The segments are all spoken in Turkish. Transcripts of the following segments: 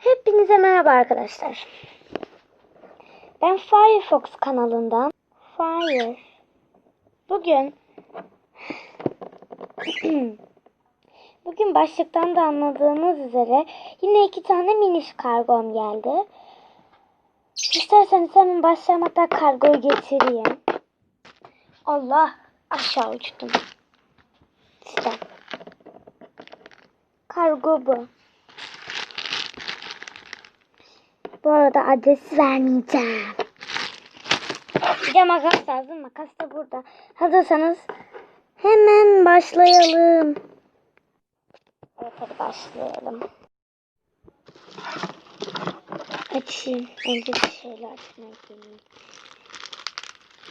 Hepinize merhaba arkadaşlar. Ben Firefox kanalından Fire. Bugün Bugün başlıktan da anladığınız üzere yine iki tane miniş kargom geldi. İsterseniz hemen başlamadan kargoyu getireyim. Allah aşağı uçtum. İşte. Kargo bu. Bu arada adresi vermeyeceğim. Bir de makas lazım. Makas da burada. Hazırsanız hemen başlayalım. Evet hadi başlayalım. Açayım. Önce bir şeyler açmaya geleyim.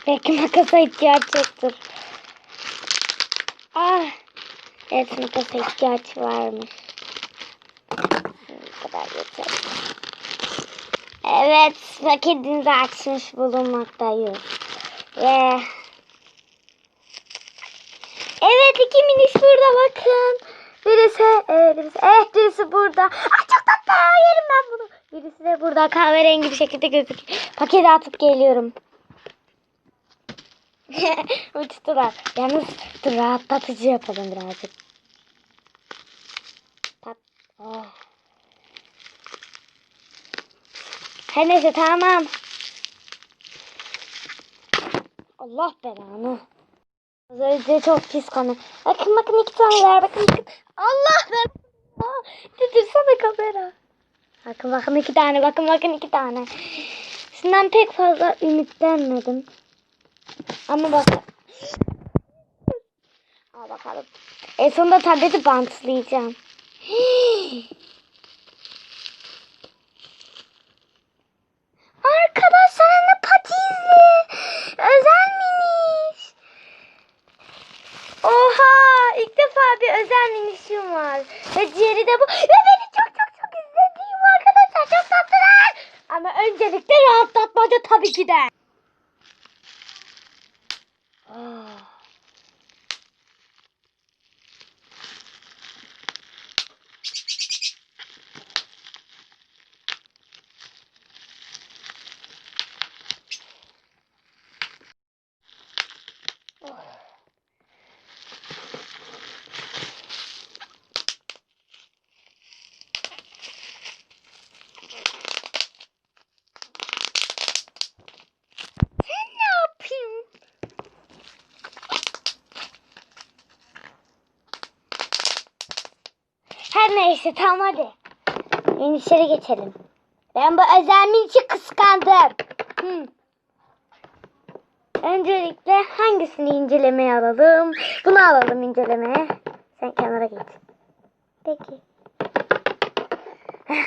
Belki makasa ihtiyaç yoktur. Ah. Evet makasa ihtiyaç varmış. Bu kadar yeter. Evet, paketinizi açmış bulunmaktayız. Ve Evet, iki miniş burada bakın. Birisi, evet, birisi, evet birisi burada. Ay çok tatlı, yerim ben bunu. Birisi de burada kahverengi bir şekilde gözüküyor. Paketi atıp geliyorum. Uçtular. Yalnız dur, rahatlatıcı yapalım birazcık. Pat. Oh. Her neyse tamam. Allah belanı. Az önce çok pis kanı. Bakın bakın iki tane var. Bakın bakın. Allah belanı. Tutursana kamera. Bakın bakın iki tane. Bakın bakın iki tane. Sizden pek fazla ümitlenmedim. Ama bak. Al bakalım. En sonunda tableti bantlayacağım. Arkadaşlar ne patizli. Özel miniş. Oha ilk defa bir özel minişim var. Ve diğeri de bu. Ve beni çok çok çok izlediğim arkadaşlar çok tatlılar. Ama öncelikle rahatlatmaca tabii ki de. Ah. Ben ne yapayım? Her neyse tamam hadi. Yenişlere geçelim. Ben bu özel minçi kıskandım. Hmm. Öncelikle hangisini incelemeye alalım? Bunu alalım incelemeye. Sen kenara git. Peki.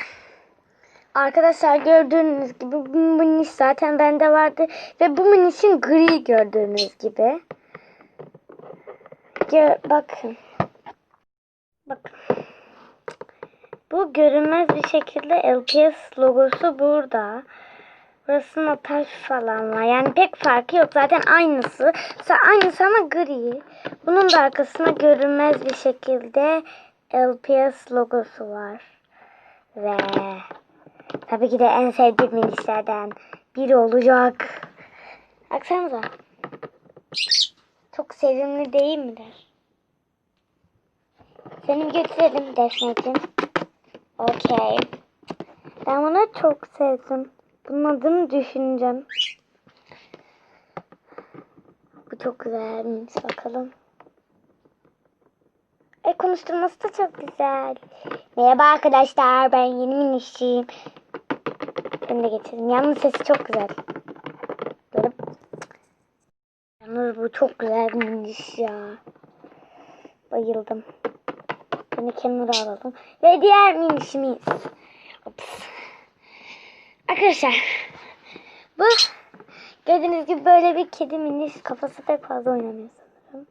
Arkadaşlar gördüğünüz gibi bu miniş zaten bende vardı. Ve bu minişin gri gördüğünüz gibi. Gör, bakın. Bakın. Bu görünmez bir şekilde LPS logosu burada. Burasında taş falan var. Yani pek farkı yok. Zaten aynısı. Aynısı ama gri. Bunun da arkasına görünmez bir şekilde LPS logosu var. Ve tabii ki de en sevdiğim minişlerden biri olacak. Baksanıza. Çok sevimli değil midir? Seni götürelim Defne'cim. Okey. Ben bunu çok sevdim. Bunun adını düşüneceğim. Bu çok güzelmiş. Bakalım. E konuşturması da çok güzel. Merhaba arkadaşlar. Ben yeni minişçiyim. Ben de getirdim. Yalnız sesi çok güzel. Böyle. Yalnız bu çok güzel miniş ya. Bayıldım. Bunu kenara alalım. Ve diğer minişimiz. Ops. Arkadaşlar. Bu gördüğünüz gibi böyle bir kedi miniş kafası pek fazla oynamıyor sanırım.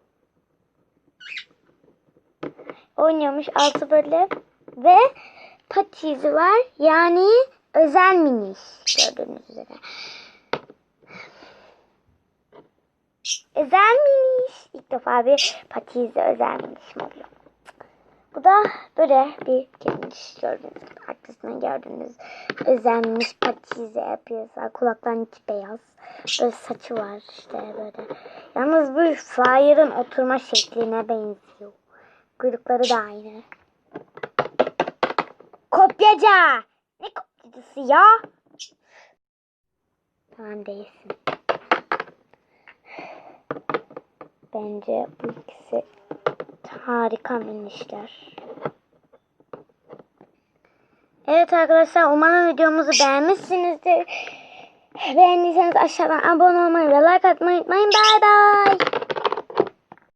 Oynuyormuş altı böyle ve patizi var. Yani özel miniş gördüğünüz üzere. Özel miniş. İlk defa bir patizi özel minişim oluyor. Bu da böyle bir geniş gördüğünüz arkasından gördüğünüz özenmiş patize yapıyorsa kulakların içi beyaz. Böyle saçı var işte böyle. Yalnız bu Flyer'ın oturma şekline benziyor. Kuyrukları da aynı. Kopyaca! Ne kopyacısı ya? Tamam değilsin. Bence bu ikisi harika minişler. Evet arkadaşlar umarım videomuzu beğenmişsinizdir. Beğendiyseniz aşağıdan abone olmayı ve like atmayı unutmayın. Bay bay.